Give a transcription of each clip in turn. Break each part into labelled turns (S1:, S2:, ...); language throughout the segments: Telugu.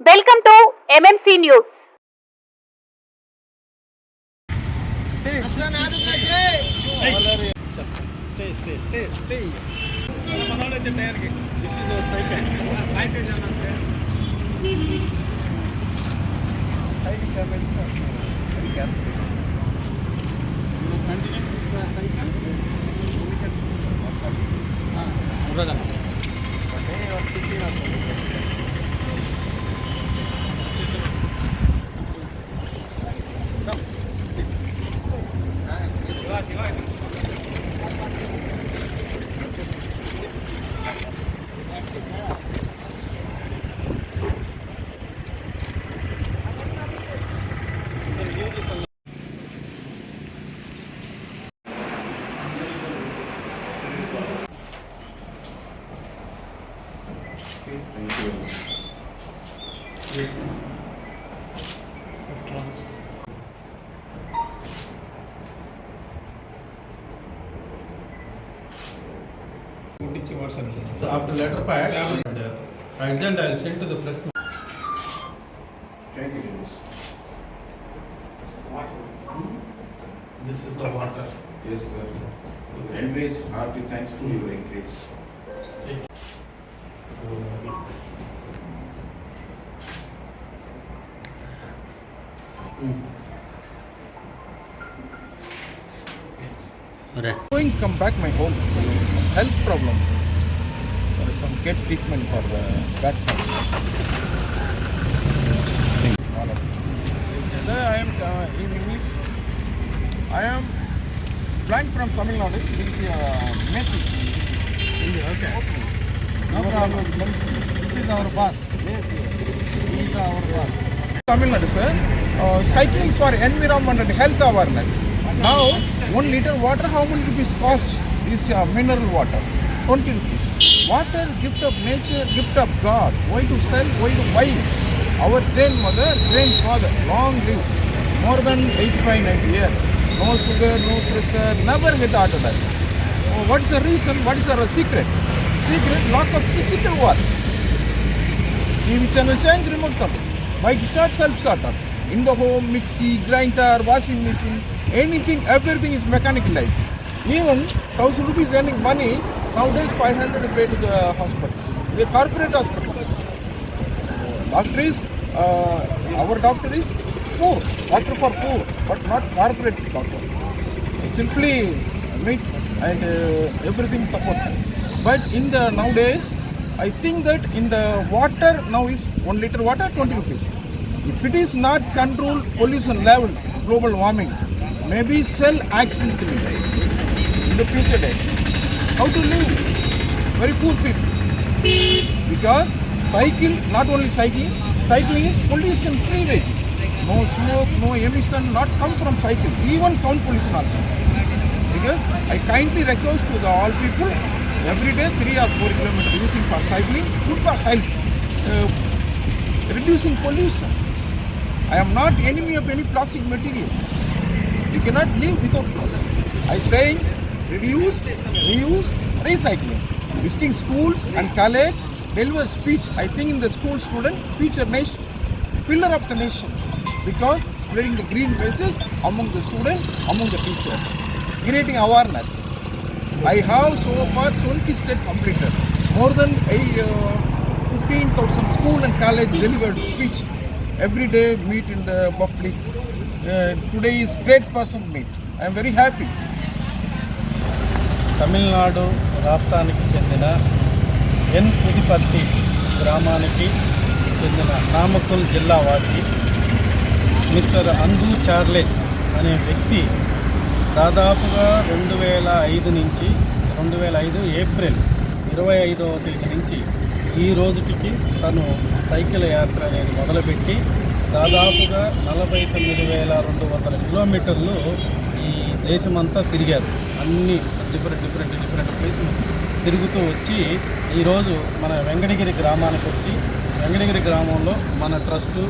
S1: welcome to MMC news stay WhatsApp.
S2: So after letter pack, and uh, and I'll send to the press.
S3: Thank you, Dennis. Water. Hmm?
S2: This is the water.
S3: Yes, sir. Okay. Encourage hearty thanks to your encourage. Thank you. Going come back my home. Health problem. There is some get treatment for the back pain. I am uh, in English. I am blank from Tamil Nadu. This is uh, Methi.
S1: Okay. okay.
S3: No problem.
S1: This is our boss.
S3: Yes, yes.
S1: He is our boss.
S3: Tamil Nadu, sir. Uh, cycling for environment and health awareness. Now, one liter water, how many rupees cost? Is uh, mineral water, 20 rupees. Water, gift of nature, gift of God. Why to sell? Why to buy? Our grandmother, grandfather, long live, more than 85, 90 years. No sugar, no pressure, never get heart attack. Oh, what's the reason? What is our secret? Secret, lot of physical work. TV channel change, remote control. Bike start, self starter. In the home, mixie, grinder, washing machine, anything, everything is mechanicalized. Even thousand rupees earning money, nowadays 500 to pay to the hospitals. The corporate hospital. Doctor is, uh, our doctor is poor, doctor for poor, but not corporate doctor. Simply meet and uh, everything support. But in the nowadays, I think that in the water now is one liter water 20 rupees. If it is not control pollution level, global warming, maybe sell oxygen cylinder in the future days. How to live? Very poor people. Because cycle, not only cycling, cycling is pollution free vehicle. No smoke, no emission, not come from cycle. Even sound pollution also. Because I kindly request to the all people every day three or four kilometers using for cycling, good for health, uh, reducing pollution. I am not enemy of any plastic material. You cannot live without plastic. I saying reduce, reuse, recycling. Visiting schools and college, deliver speech. I think in the school student, future nation, pillar of the nation. Because spreading the green message among the students, among the teachers, creating awareness. I have so far 20 state completed. More than uh, 15,000 school and college delivered speech. Every day meet in the public. Uh, today is great person meet. I am very happy.
S2: Tamil Nadu రాష్ట్రానికి చెందిన ఎన్ పుదిపర్తి గ్రామానికి చెందిన నామకుల్ జిల్లా వాసి మిస్టర్ అందు చార్లెస్ అనే వ్యక్తి దాదాపుగా రెండు వేల ఐదు నుంచి రెండు వేల ఐదు ఏప్రిల్ ఇరవై ఐదవ తేదీ నుంచి ఈ రోజుటికి తను సైకిల్ యాత్ర అనేది మొదలుపెట్టి దాదాపుగా నలభై తొమ్మిది వేల రెండు వందల కిలోమీటర్లు ఈ దేశమంతా తిరిగారు. అన్ని డిఫరెంట్ డిఫరెంట్ డిఫరెంట్ ప్లేసులు తిరుగుతూ వచ్చి ఈరోజు మన వెంకటగిరి గ్రామానికి వచ్చి వెంకటగిరి గ్రామంలో మన ట్రస్ట్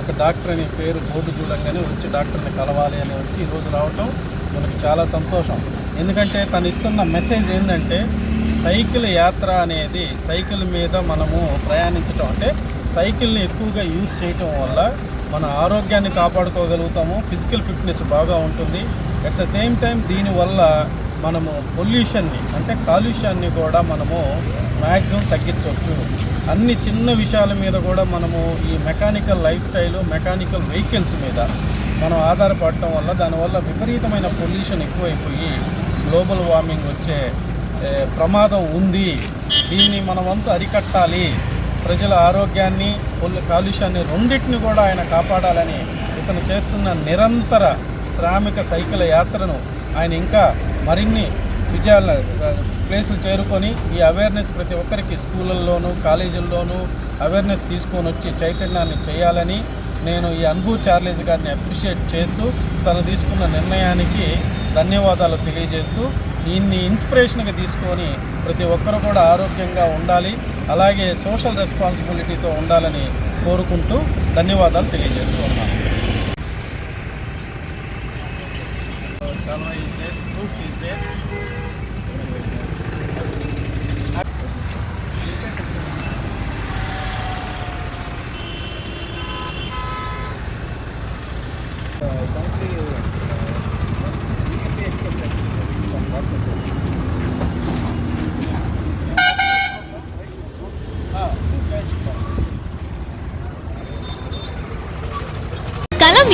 S2: ఒక డాక్టర్ అనే పేరు బోర్డు చూడంగానే వచ్చి డాక్టర్ని కలవాలి అని వచ్చి ఈరోజు రావటం మనకు చాలా సంతోషం. ఎందుకంటే తను ఇస్తున్న మెసేజ్ ఏంటంటే సైకిల్ యాత్ర అనేది సైకిల్ మీద మనము ప్రయాణించడం అంటే సైకిల్ని ఎక్కువగా యూజ్ చేయటం వల్ల మన ఆరోగ్యాన్ని కాపాడుకోగలుగుతాము ఫిజికల్ ఫిట్నెస్ బాగా ఉంటుంది. అట్ ద సేమ్ టైం దీనివల్ల మనము పొల్యూషన్ని అంటే కాలుష్యాన్ని కూడా మనము మ్యాక్సిమం తగ్గించవచ్చు. అన్ని చిన్న విషయాల మీద కూడా మనము ఈ mechanical life style mechanical vehicles మీద మనం ఆధారపడటం వల్ల దానివల్ల విపరీతమైన పొల్యూషన్ ఎక్కువైపోయి గ్లోబల్ వార్మింగ్ వచ్చే ప్రమాదం ఉంది. దీన్ని మన వంతు అరికట్టాలి. ప్రజల ఆరోగ్యాన్ని కాలుష్యాన్ని రెండింటిని కూడా ఆయన కాపాడాలని ఇతను చేస్తున్న నిరంతర శ్రామిక సైకిల్ యాత్రను ఆయన ఇంకా మరిన్ని విజయాల ప్లేసులు చేరుకొని ఈ అవేర్నెస్ ప్రతి ఒక్కరికి స్కూళ్ళల్లోనూ కాలేజీల్లోనూ అవేర్నెస్ తీసుకొని వచ్చి చైతన్యాన్ని చేయాలని నేను ఈ అన్బు చార్లెస్ గారిని అప్రిషియేట్ చేస్తూ తను తీసుకున్న నిర్ణయానికి ధన్యవాదాలు తెలియజేస్తూ దీన్ని ఇన్స్పిరేషన్గా తీసుకొని ప్రతి ఒక్కరు కూడా ఆరోగ్యంగా ఉండాలి. అలాగే సోషల్ రెస్పాన్సిబిలిటీతో ఉండాలని కోరుకుంటూ ధన్యవాదాలు
S4: తెలియజేస్తున్నాను